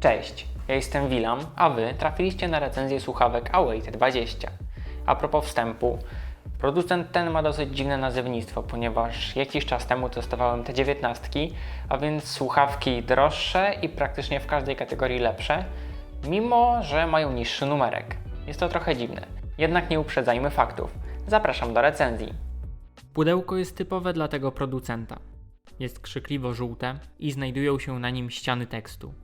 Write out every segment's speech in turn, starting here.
Cześć, ja jestem Wilam, a Wy trafiliście na recenzję słuchawek Await 20. A propos wstępu, producent ten ma dosyć dziwne nazewnictwo, ponieważ jakiś czas temu testowałem te 19, a więc słuchawki droższe i praktycznie w każdej kategorii lepsze, mimo że mają niższy numerek. Jest to trochę dziwne. Jednak nie uprzedzajmy faktów. Zapraszam do recenzji. Pudełko jest typowe dla tego producenta. Jest krzykliwo żółte i znajdują się na nim ściany tekstu.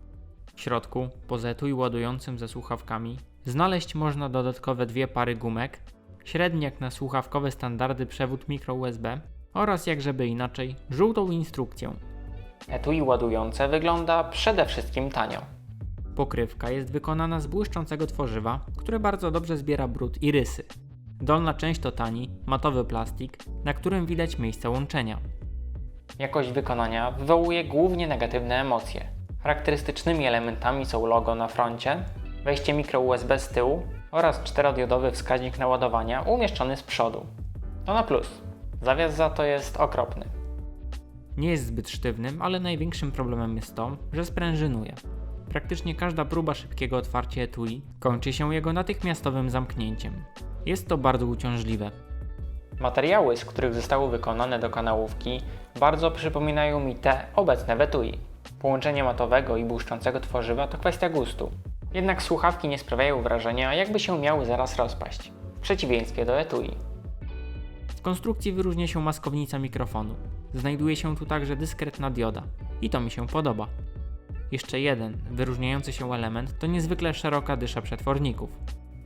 W środku, poza etui ładującym ze słuchawkami, znaleźć można dodatkowe dwie pary gumek, średni jak na słuchawkowe standardy przewód mikro USB oraz jakżeby inaczej, żółtą instrukcję. Etui ładujące wygląda przede wszystkim tanio. Pokrywka jest wykonana z błyszczącego tworzywa, które bardzo dobrze zbiera brud i rysy. Dolna część to tani, matowy plastik, na którym widać miejsce łączenia. Jakość wykonania wywołuje głównie negatywne emocje. Charakterystycznymi elementami są logo na froncie, wejście mikro USB z tyłu oraz czterodiodowy wskaźnik naładowania umieszczony z przodu. To na plus. Zawias za to jest okropny. Nie jest zbyt sztywnym, ale największym problemem jest to, że sprężynuje. Praktycznie każda próba szybkiego otwarcia etui kończy się jego natychmiastowym zamknięciem. Jest to bardzo uciążliwe. Materiały, z których zostały wykonane do kanałówki, bardzo przypominają mi te obecne w etui. Połączenie matowego i błyszczącego tworzywa to kwestia gustu. Jednak słuchawki nie sprawiają wrażenia, jakby się miały zaraz rozpaść. W przeciwieństwie do etui. W konstrukcji wyróżnia się maskownica mikrofonu. Znajduje się tu także dyskretna dioda. I to mi się podoba. Jeszcze jeden wyróżniający się element to niezwykle szeroka dysza przetworników.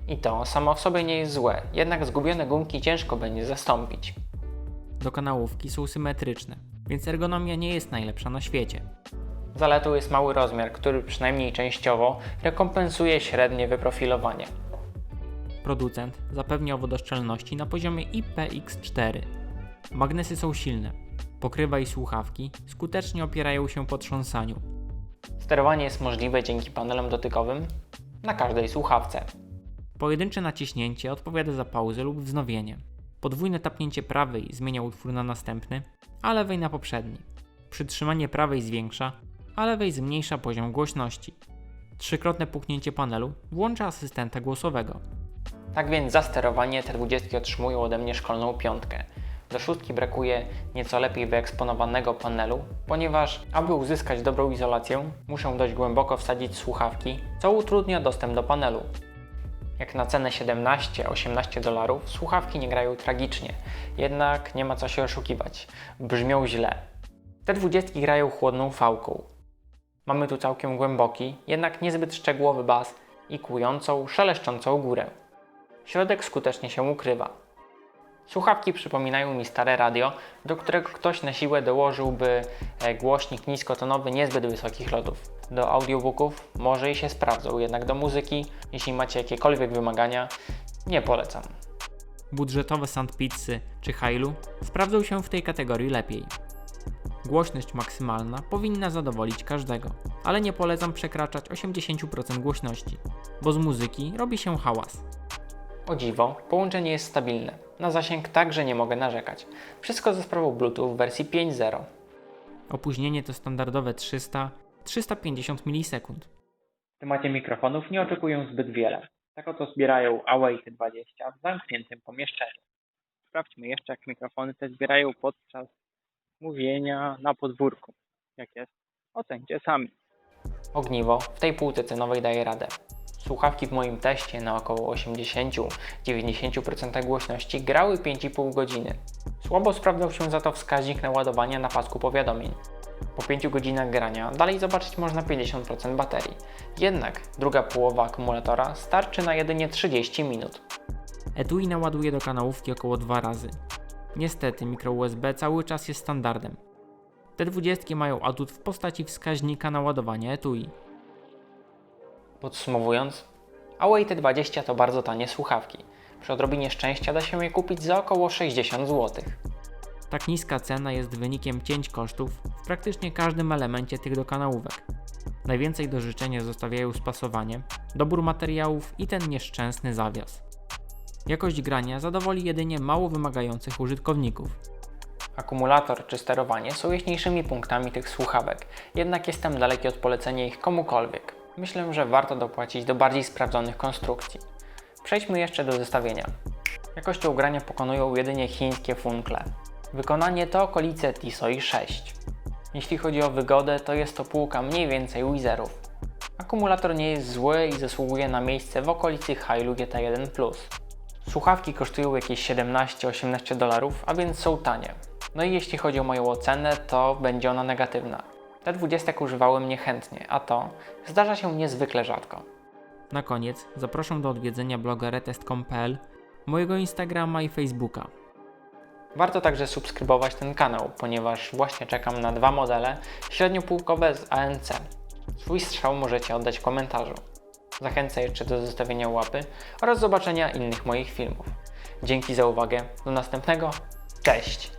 I to samo w sobie nie jest złe, jednak zgubione gumki ciężko będzie zastąpić. Do kanałówki są symetryczne, więc ergonomia nie jest najlepsza na świecie. Zaletą jest mały rozmiar, który przynajmniej częściowo rekompensuje średnie wyprofilowanie. Producent zapewnia wodoszczelności na poziomie IPX4. Magnesy są silne. Pokrywa i słuchawki skutecznie opierają się po trząsaniu. Sterowanie jest możliwe dzięki panelom dotykowym na każdej słuchawce. Pojedyncze naciśnięcie odpowiada za pauzę lub wznowienie. Podwójne tapnięcie prawej zmienia utwór na następny, a lewej na poprzedni. Przytrzymanie prawej zwiększa, a lewej zmniejsza poziom głośności. Trzykrotne puknięcie panelu włącza asystenta głosowego. Tak więc za sterowanie te 20 otrzymują ode mnie szkolną piątkę. Do szóstki brakuje nieco lepiej wyeksponowanego panelu, ponieważ aby uzyskać dobrą izolację, muszę dość głęboko wsadzić słuchawki, co utrudnia dostęp do panelu. Jak na cenę 17-18 dolarów, słuchawki nie grają tragicznie, jednak nie ma co się oszukiwać. Brzmią źle. Te 20 grają chłodną fałką. Mamy tu całkiem głęboki, jednak niezbyt szczegółowy bas i kłującą, szeleszczącą górę. Środek skutecznie się ukrywa. Słuchawki przypominają mi stare radio, do którego ktoś na siłę dołożyłby e, głośnik niskotonowy niezbyt wysokich lotów. Do audiobooków może i się sprawdzą, jednak do muzyki, jeśli macie jakiekolwiek wymagania, nie polecam. Budżetowe Sandpizzy czy Hailu sprawdzą się w tej kategorii lepiej. Głośność maksymalna powinna zadowolić każdego, ale nie polecam przekraczać 80% głośności, bo z muzyki robi się hałas. O dziwo, połączenie jest stabilne. Na zasięg także nie mogę narzekać. Wszystko ze sprawą Bluetooth w wersji 5.0. Opóźnienie to standardowe 300-350 milisekund. W temacie mikrofonów nie oczekuję zbyt wiele. Tak oto zbierają Await 20 w zamkniętym pomieszczeniu. Sprawdźmy jeszcze, jak mikrofony te zbierają podczas mówienia na podwórku. Jak jest? Ocencie sami. Ogniwo w tej półce cenowej daje radę. Słuchawki w moim teście na około 80-90% głośności grały 5,5 godziny. Słabo sprawdzał się za to wskaźnik naładowania na pasku powiadomień. Po 5 godzinach grania dalej zobaczyć można 50% baterii. Jednak druga połowa akumulatora starczy na jedynie 30 minut. Etui naładuje do kanałówki około 2 razy. Niestety mikro USB cały czas jest standardem. Te 20 mają atut w postaci wskaźnika naładowania etui. Podsumowując, Await 20 to bardzo tanie słuchawki. Przy odrobinie szczęścia da się je kupić za około 60 zł. Tak niska cena jest wynikiem cięć kosztów w praktycznie każdym elemencie tych dokanałówek. Najwięcej do życzenia zostawiają spasowanie, dobór materiałów i ten nieszczęsny zawias. Jakość grania zadowoli jedynie mało wymagających użytkowników. Akumulator czy sterowanie są jaśniejszymi punktami tych słuchawek, jednak jestem daleki od polecenia ich komukolwiek. myślę, że warto dopłacić do bardziej sprawdzonych konstrukcji. Przejdźmy jeszcze do zestawienia. Jakością ugrania pokonują jedynie chińskie funkle. Wykonanie to okolice Tisoi 6. Jeśli chodzi o wygodę, to jest to półka mniej więcej Wizerów. Akumulator nie jest zły i zasługuje na miejsce w okolicy Hailu GT1 Plus. Słuchawki kosztują jakieś 17-18 dolarów, a więc są tanie. No i jeśli chodzi o moją ocenę, to będzie ona negatywna. Te 20 używałem niechętnie, a to zdarza się niezwykle rzadko. Na koniec zapraszam do odwiedzenia bloga retest.com.pl, mojego Instagrama i Facebooka. Warto także subskrybować ten kanał, ponieważ właśnie czekam na dwa modele średniopółkowe z ANC. Swój strzał możecie oddać w komentarzu. Zachęcę jeszcze do zostawienia łapy oraz zobaczenia innych moich filmów. Dzięki za uwagę, do następnego, cześć!